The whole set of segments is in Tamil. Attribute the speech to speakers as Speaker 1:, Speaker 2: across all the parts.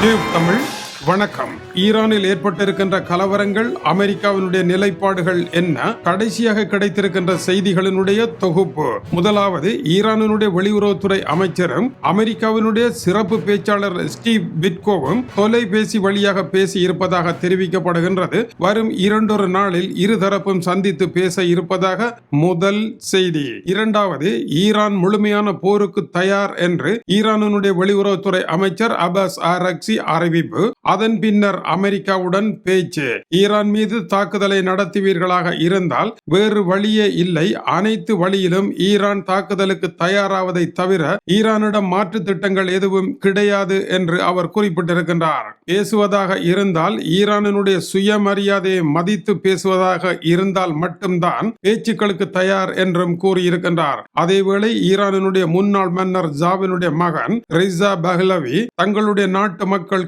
Speaker 1: 对，咱们。வணக்கம். ஈரானில் ஏற்பட்டிருக்கின்ற கலவரங்கள் அமெரிக்காவினுடைய நிலைப்பாடுகள் என்ன? கடைசியாக கிடைத்திருக்கின்ற செய்திகளினுடைய தொகுப்பு. முதலாவது ஈரானினுடைய வெளியுறவுத்துறை அமைச்சரும் அமெரிக்காவினுடைய சிறப்பு பேச்சாளர் ஸ்டீவ் பிட்கோவும் தொலைபேசி வழியாக பேசி இருப்பதாக தெரிவிக்கப்படுகின்றது. வரும் இரண்டொரு நாளில் இருதரப்பும் சந்தித்து பேச இருப்பதாக முதல் செய்தி. இரண்டாவது ஈரான் முழுமையான போருக்கு தயார் என்று ஈரானினுடைய வெளியுறவுத்துறை அமைச்சர் அபாஸ் ஆரக்சி அறிவிப்பு. அதன் பின்னர் அமெரிக்காவுடன் பேச்சு. ஈரான் மீது தாக்குதலை நடத்துவீர்களாக இருந்தால் வேறு வழியே இல்லை. அனைத்து வழியிலும் ஈரான் தாக்குதலுக்கு தயாராவதை தவிர ஈரானிடம் மாற்று திட்டங்கள் எதுவும் கிடையாது என்று அவர் குறிப்பிட்டிருக்கின்றார். பேசுவதாக இருந்தால் ஈரானினுடைய சுயமரியாதையை மதித்து பேசுவதாக இருந்தால் மட்டும்தான் பேச்சுக்களுக்கு தயார் என்றும் கூறியிருக்கின்றார். அதேவேளை ஈரானினுடைய முன்னாள் மன்னர் ஜாவினுடைய மகன் ரிசா பஹ்லவி தங்களுடைய நாட்டு மக்கள்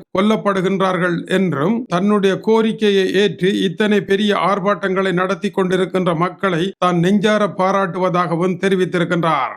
Speaker 1: கொல்லப்படுகின்றார்கள் என்றும் தன்னுடைய கோரிக்கையை ஏற்று இத்தனை பெரிய ஆர்ப்பாட்டங்களை நடத்தி கொண்டிருக்கின்ற மக்களை தான் நெஞ்சார பாராட்டுவதாகவும் தெரிவித்திருக்கின்றார்.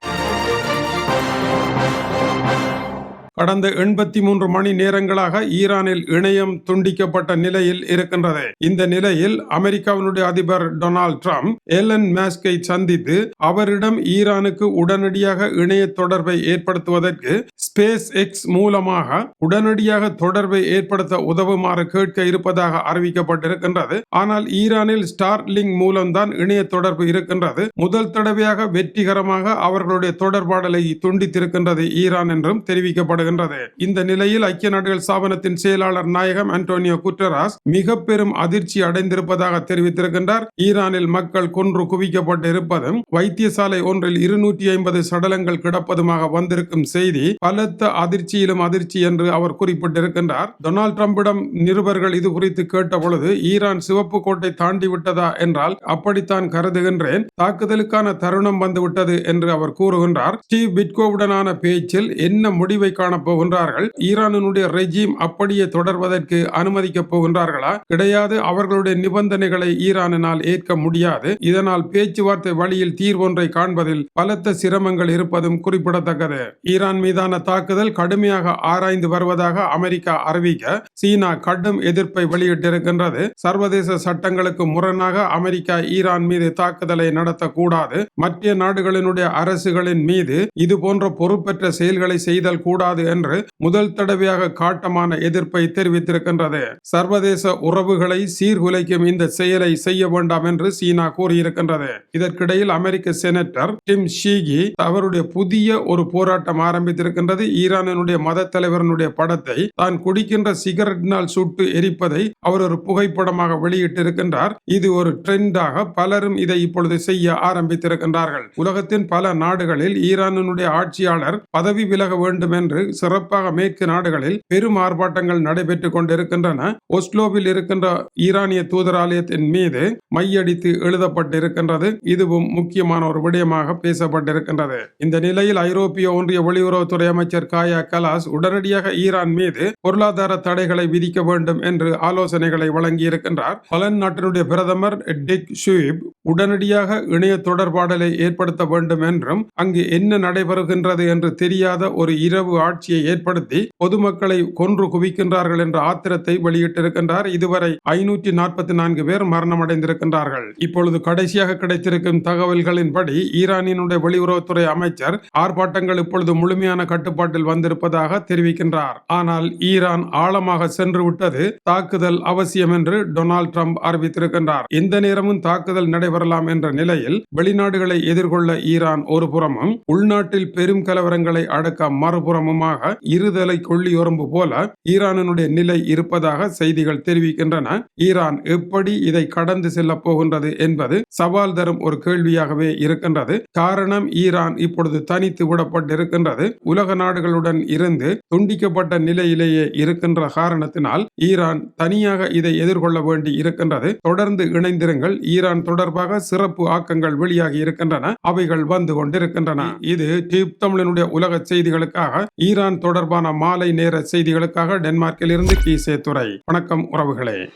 Speaker 1: கடந்த எண்பத்தி மூன்று மணி நேரங்களாக ஈரானில் இணையம் துண்டிக்கப்பட்ட நிலையில் இருக்கின்றது. இந்த நிலையில் அமெரிக்காவினுடைய அதிபர் டொனால்ட் ட்ரம்ப் எலன் மேஸ்கை சந்தித்து அவரிடம் ஈரானுக்கு உடனடியாக இணைய தொடர்பை ஏற்படுத்துவதற்கு ஸ்பேஸ் எக்ஸ் மூலமாக உடனடியாக தொடர்பை ஏற்படுத்த உதவுமாறு கேட்க இருப்பதாக அறிவிக்கப்பட்டிருக்கின்றது. ஆனால் ஈரானில் ஸ்டார் லிங்க் மூலம்தான் இணைய தொடர்பு இருக்கின்றது. முதல் தடவையாக வெற்றிகரமாக அவர்களுடைய தொடர்பாடலை துண்டித்திருக்கின்றது ஈரான் என்றும் தெரிவிக்கப்படுகிறது வருகின்றது இந்த நிலையில் ஐக்கிய நாடுகள் ஸ்தாபனத்தின் செயலாளர் நாயகம் அன்டோனியோ குட்டராஸ் மிக பெரும் அதிர்ச்சி அடைந்திருப்பதாக தெரிவித்திருக்கின்றார். ஈரானில் மக்கள் கொன்று குவிக்கப்பட்டு இருப்பதும் வைத்தியசாலை ஒன்றில் இருநூற்றி ஐம்பது சடலங்கள் கிடப்பதுமாக வந்திருக்கும் செய்தி பலத்த அதிர்ச்சியிலும் அதிர்ச்சி என்று அவர் குறிப்பிட்டிருக்கின்றார். டொனால்ட் டிரம்பிடம் நிருபர்கள் இது குறித்து கேட்ட பொழுது ஈரான் சிவப்பு கோட்டை தாண்டி விட்டதா என்றால் அப்படித்தான் கருதுகின்றேன். தாக்குதலுக்கான தருணம் வந்துவிட்டது என்று அவர் கூறுகின்றார். ஸ்டீவ் பிட்கோவுடனான பேச்சில் என்ன முடிவை காண போகின்றார்கள். ஈரானினுடைய ரெஜீம் அப்படியே தொடர்வதற்கு அனுமதிக்கப் போகின்றார்களா? கிடையாது. அவர்களுடைய நிபந்தனைகளை ஈரானினால் ஏற்க முடியாது. இதனால் பேச்சுவார்த்தை வழியில் தீர்வொன்றை காண்பதில் பலத்த சிரமங்கள் இருப்பதும் குறிப்பிடத்தக்கது. ஈரான் மீதான தாக்குதல் கடுமையாக ஆராய்ந்து வருவதாக அமெரிக்கா அறிவிக்க சீனா கடும் எதிர்ப்பை வெளியிட்டிருக்கின்றது. சர்வதேச சட்டங்களுக்கு முரணாக அமெரிக்கா ஈரான் மீது தாக்குதலை நடத்தக்கூடாது. மற்ற நாடுகளினுடைய அரசுகளின் மீது இது போன்ற பொறுப்பற்ற செயல்களை செய்தல் கூடாது என்று முதல் தடவையாக காட்டமான எதிர்ப்பை தெரிவித்திருக்கின்றது. சர்வதேச உறவுகளை சீர்குலைக்கும் இந்த செயலை செய்ய வேண்டாம் என்று சீனா கூறியிருக்கின்றது. இதற்கிடையில் அமெரிக்க செனட்டர் டிம் ஷீகி அவருடைய புதிய ஒரு போராட்டம் ஆரம்பித்திருக்கின்றது. ஈரானினுடைய மத தலைவரனுடைய படத்தை தான் குடிக்கின்ற சிகரெட்டினால் சுட்டு எரிப்பதை அவர் ஒரு புகைப்படமாக வெளியிட்டிருக்கின்றார். இது ஒரு ட்ரெண்டாக பலரும் இதை இப்பொழுது செய்ய ஆரம்பித்திருக்கின்றார்கள். உலகத்தின் பல நாடுகளில் ஈரானினுடைய ஆட்சியாளர் பதவி விலக வேண்டும் என்று சிறப்பாக மேற்கு நாடுகளில் பெரும் ஆர்ப்பாட்டங்கள் நடைபெற்றுக் கொண்டிருக்கின்றன. ஒஸ்லோவில் இருக்கின்ற ஈரானிய தூதராலயத்தின் மீது மையடித்து எழுதப்பட்டிருக்கின்றது. இதுவும் முக்கியமான ஒரு விடயமாக பேசப்பட்டிருக்கின்றது. இந்த நிலையில் ஐரோப்பிய ஒன்றிய வெளியுறவுத்துறை அமைச்சர் காயா கலாஸ் உடனடியாக ஈரான் மீது பொருளாதார தடைகளை விதிக்க வேண்டும் என்று ஆலோசனைகளை வழங்கியிருக்கின்றார். பலன் நாட்டினுடைய பிரதமர் டிக் ஷூயிப் உடனடியாக இணைய தொடர்பாடலை ஏற்படுத்த வேண்டும் என்றும் அங்கு என்ன நடைபெறுகின்றது என்று தெரியாத ஒரு இரவு ஆட்சியை ஏற்படுத்தி பொதுமக்களை கொன்று குவிக்கின்றார்கள் என்ற ஆத்திரத்தை வெளியிட்டிருக்கின்றார். இதுவரை ஐநூற்றி நாற்பத்தி நான்கு பேர் மரணமடைந்திருக்கின்றார்கள். இப்பொழுது கடைசியாக கிடைத்திருக்கும் தகவல்களின்படி ஈரானினுடைய வெளியுறவுத்துறை அமைச்சர் ஆர்ப்பாட்டங்கள் இப்பொழுது முழுமையான கட்டுப்பாட்டில் வந்திருப்பதாக தெரிவிக்கின்றார். ஆனால் ஈரான் ஆழமாக சென்று விட்டது தாக்குதல் அவசியம் என்று டொனால்ட் ட்ரம்ப் அறிவித்திருக்கின்றார். எந்த நேரமும் தாக்குதல் நடைபெறலாம் என்ற நிலையில் வெளிநாடுகளை எதிர்கொள்ள ஈரான் ஒரு புறமும் உள்நாட்டில் பெரும் கலவரங்களை அடக்க மறுபுறமுமாக இருதலை கொள்ளியோரம்பு போல ஈரானினுடைய நிலை இருப்பதாக செய்திகள் தெரிவிக்கின்றன. ஈரான் எப்படி இதை கடந்து செல்ல போகின்றது என்பது சவால் தரும் ஒரு கேள்வியாகவே இருக்கின்றது. காரணம் ஈரான் இப்பொழுது தனித்து விடப்பட்டிருக்கின்றது. உலக நாடுகளுடன் இருந்து துண்டிக்கப்பட்ட நிலையிலேயே இருக்கின்ற காரணத்தினால் ஈரான் தனியாக இதை எதிர்கொள்ள வேண்டி இருக்கின்றது. தொடர்ந்து இணைந்திருங்கள். ஈரான் தொடர்பாக சிறப்பு ஆக்கங்கள் வெளியாகி இருக்கின்றன. அவைகள் வந்து கொண்டிருக்கின்றன. இது டீப் தமிழனுடைய உலக செய்திகளுக்காக ஈரான் தொடர்பான மாலை நேர செய்திகளுக்காக டென்மார்க்கில் இருந்து கீசே துறை வணக்கம் உறவுகளே.